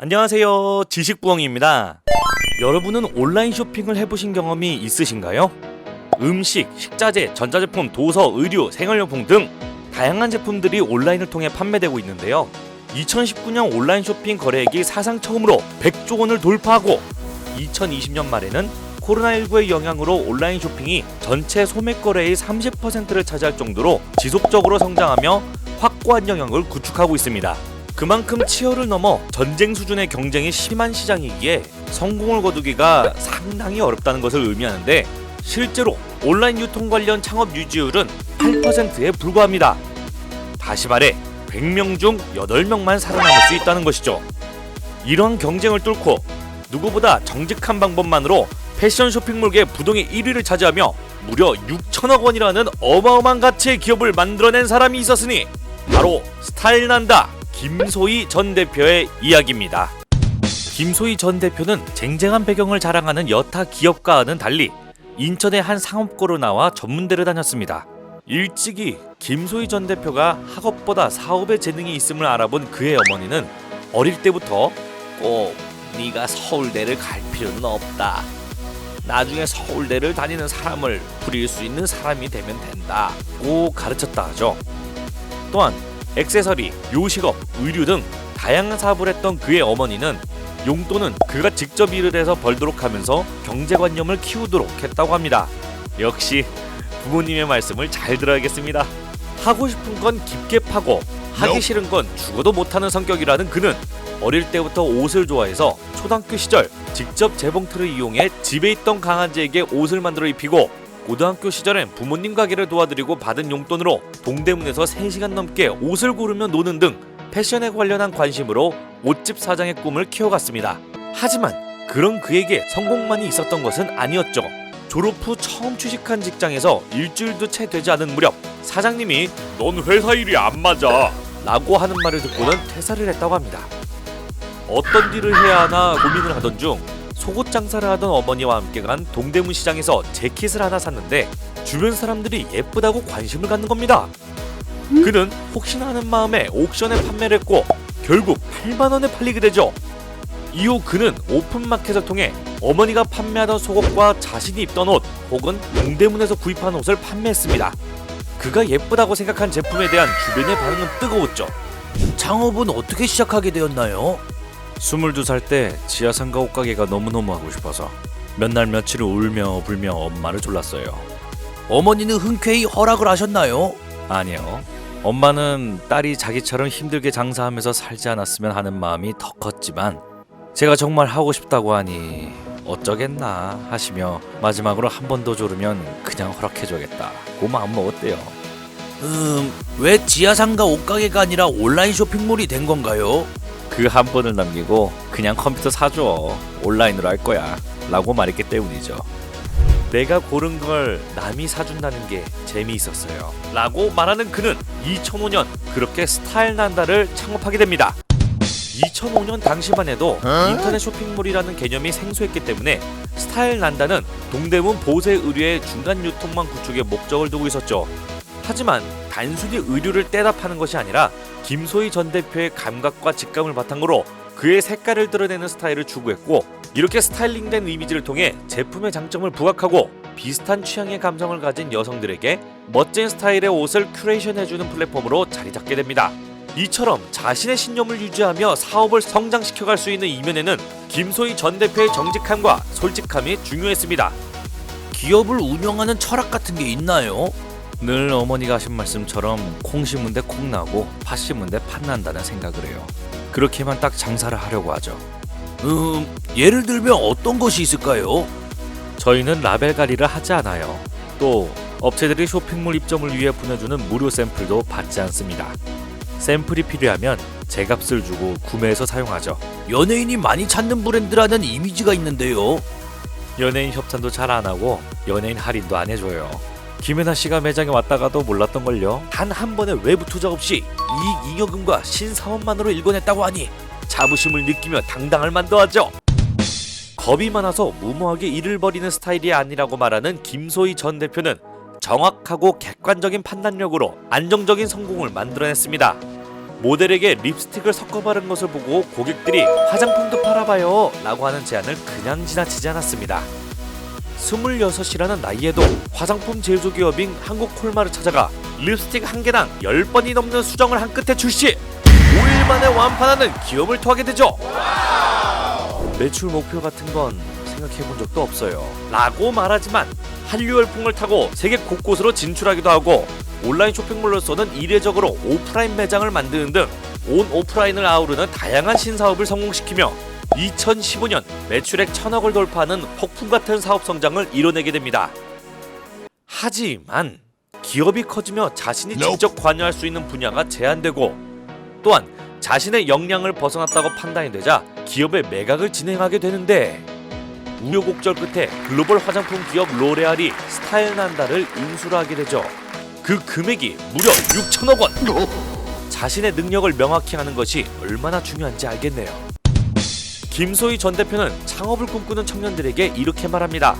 안녕하세요. 지식부엉입니다. 여러분은 온라인 쇼핑을 해보신 경험이 있으신가요? 음식, 식자재, 전자제품, 도서, 의류, 생활용품 등 다양한 제품들이 온라인을 통해 판매되고 있는데요. 2019년 온라인 쇼핑 거래액이 사상 처음으로 100조 원을 돌파하고 2020년 말에는 코로나19의 영향으로 온라인 쇼핑이 전체 소매 거래의 30%를 차지할 정도로 지속적으로 성장하며 확고한 영향을 구축하고 있습니다. 그만큼 치열을 넘어 전쟁 수준의 경쟁이 심한 시장이기에 성공을 거두기가 상당히 어렵다는 것을 의미하는데 실제로 온라인 유통 관련 창업 유지율은 8%에 불과합니다. 다시 말해 100명 중 8명만 살아남을 수 있다는 것이죠. 이러한 경쟁을 뚫고 누구보다 정직한 방법만으로 패션 쇼핑몰계 부동의 1위를 차지하며 무려 6천억 원이라는 어마어마한 가치의 기업을 만들어낸 사람이 있었으니 바로 스타일난다 김소희 전 대표의 이야기입니다. 김소희 전 대표는 쟁쟁한 배경을 자랑하는 여타 기업가와는 달리 인천의 한 상업고로 나와 전문대를 다녔습니다. 일찍이 김소희 전 대표가 학업보다 사업에 재능이 있음을 알아본 그의 어머니는 어릴 때부터 꼭 네가 서울대를 갈 필요는 없다. 나중에 서울대를 다니는 사람을 부릴 수 있는 사람이 되면 된다. 고 가르쳤다 하죠. 또한 액세서리, 요식업, 의류 등 다양한 사업을 했던 그의 어머니는 용돈은 그가 직접 일을 해서 벌도록 하면서 경제관념을 키우도록 했다고 합니다. 역시 부모님의 말씀을 잘 들어야겠습니다. 하고 싶은 건 깊게 파고 하기 싫은 건 죽어도 못하는 성격이라는 그는 어릴 때부터 옷을 좋아해서 초등학교 시절 직접 재봉틀을 이용해 집에 있던 강아지에게 옷을 만들어 입히고 고등학교 시절엔 부모님 가게를 도와드리고 받은 용돈으로 동대문에서 3시간 넘게 옷을 고르며 노는 등 패션에 관련한 관심으로 옷집 사장의 꿈을 키워갔습니다. 하지만 그런 그에게 성공만이 있었던 것은 아니었죠. 졸업 후 처음 취직한 직장에서 일주일도 채 되지 않은 무렵 사장님이 넌 회사 일이 안 맞아 라고 하는 말을 듣고는 퇴사를 했다고 합니다. 어떤 일을 해야 하나 고민을 하던 중 속옷 장사를 하던 어머니와 함께 간 동대문 시장에서 재킷을 하나 샀는데 주변 사람들이 예쁘다고 관심을 갖는 겁니다. 그는 혹시나 하는 마음에 옥션에 판매를 했고 결국 8만 원에 팔리게 되죠. 이후 그는 오픈마켓을 통해 어머니가 판매하던 속옷과 자신이 입던 옷 혹은 동대문에서 구입한 옷을 판매했습니다. 그가 예쁘다고 생각한 제품에 대한 주변의 반응은 뜨거웠죠. 창업은 어떻게 시작하게 되었나요? 22살 때 지하상가 옷가게가 너무너무 하고 싶어서 몇 날 며칠을 울며 불며 엄마를 졸랐어요. 어머니는 흔쾌히 허락을 하셨나요? 아니요. 엄마는 딸이 자기처럼 힘들게 장사하면서 살지 않았으면 하는 마음이 더 컸지만 제가 정말 하고 싶다고 하니 어쩌겠나 하시며 마지막으로 한 번더 조르면 그냥 허락해줘야겠다고 마음먹었대요. 음, 왜 지하상가 옷가게가 아니라 온라인 쇼핑몰이 된 건가요? 그 한 번을 남기고 그냥 컴퓨터 사줘. 온라인으로 할 거야. 라고 말했기 때문이죠. 내가 고른 걸 남이 사준다는 게 재미있었어요. 라고 말하는 그는 2005년 그렇게 스타일 난다를 창업하게 됩니다. 2005년 당시만 해도 인터넷 쇼핑몰이라는 개념이 생소했기 때문에 스타일 난다는 동대문 보세 의류의 중간 유통망 구축에 목적을 두고 있었죠 하지만 단순히 의류를 파는 것이 아니라 김소희 전 대표의 감각과 직감을 바탕으로 그의 색깔을 드러내는 스타일을 추구했고 이렇게 스타일링된 이미지를 통해 제품의 장점을 부각하고 비슷한 취향의 감성을 가진 여성들에게 멋진 스타일의 옷을 큐레이션해주는 플랫폼으로 자리 잡게 됩니다. 이처럼 자신의 신념을 유지하며 사업을 성장시켜갈 수 있는 이면에는 김소희 전 대표의 정직함과 솔직함이 중요했습니다. 기업을 운영하는 철학 같은 게 있나요? 늘 어머니가 하신 말씀처럼 콩 심은 데 콩 나고 팥 심은 데 팥 난다는 생각을 해요. 그렇게만 딱 장사를 하려고 하죠. 음, 예를 들면 어떤 것이 있을까요? 저희는 라벨 가리를 하지 않아요. 또 업체들이 쇼핑몰 입점을 위해 보내주는 무료 샘플도 받지 않습니다. 샘플이 필요하면 제 값을 주고 구매해서 사용하죠. 연예인이 많이 찾는 브랜드라는 이미지가 있는데요. 연예인 협찬도 잘 안 하고 연예인 할인도 안 해줘요. 김연아 씨가 매장에 왔다가도 몰랐던 걸요. 단 한 번의 외부 투자 없이 이익 잉여금과 신사원만으로 일궈냈다고 하니 자부심을 느끼며 당당할 만도 하죠. 겁이 많아서 무모하게 일을 벌이는 스타일이 아니라고 말하는 김소희 전 대표는 정확하고 객관적인 판단력으로 안정적인 성공을 만들어냈습니다. 모델에게 립스틱을 섞어 바른 것을 보고 고객들이 화장품도 팔아봐요 라고 하는 제안을 그냥 지나치지 않았습니다. 26이라는 나이에도 화장품 제조기업인 한국콜마를 찾아가 립스틱 한 개당 10번이 넘는 수정을 한 끝에 출시. 5일 만에 완판하는 기업을 토하게 되죠. 매출 목표 같은 건 생각해 본 적도 없어요. 라고 말하지만 한류 열풍을 타고 세계 곳곳으로 진출하기도 하고 온라인 쇼핑몰로서는 이례적으로 오프라인 매장을 만드는 등 온 오프라인을 아우르는 다양한 신사업을 성공시키며 2015년 매출액 천억을 돌파하는 폭풍 같은 사업 성장을 이뤄내게 됩니다. 하지만 기업이 커지며 자신이 직접 관여할 수 있는 분야가 제한되고 또한 자신의 역량을 벗어났다고 판단이 되자 기업의 매각을 진행하게 되는데 우여곡절 끝에 글로벌 화장품 기업 로레알이 스타일난다를 인수를 하게 되죠. 그 금액이 무려 6천억 원. 자신의 능력을 명확히 하는 것이 얼마나 중요한지 알겠네요. 김소희 전 대표는 창업을 꿈꾸는 청년들에게 이렇게 말합니다.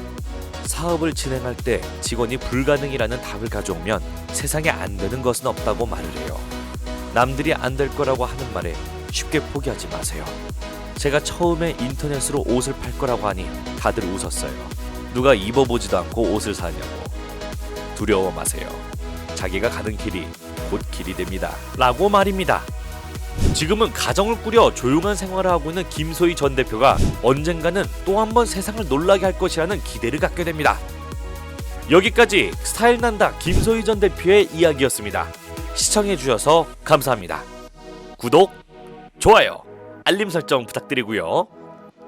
사업을 진행할 때 직원이 불가능이라는 답을 가져오면 세상에 안 되는 것은 없다고 말을 해요. 남들이 안 될 거라고 하는 말에 쉽게 포기하지 마세요. 제가 처음에 인터넷으로 옷을 팔 거라고 하니 다들 웃었어요. 누가 입어보지도 않고 옷을 사냐고. 두려워 마세요. 자기가 가는 길이 곧 길이 됩니다. 라고 말입니다. 지금은 가정을 꾸려 조용한 생활을 하고 있는 김소희 전 대표가 언젠가는 또 한 번 세상을 놀라게 할 것이라는 기대를 갖게 됩니다. 여기까지 스타일 난다 김소희 전 대표의 이야기였습니다. 시청해 주셔서 감사합니다. 구독, 좋아요, 알림 설정 부탁드리고요.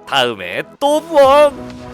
다음에 또 봄!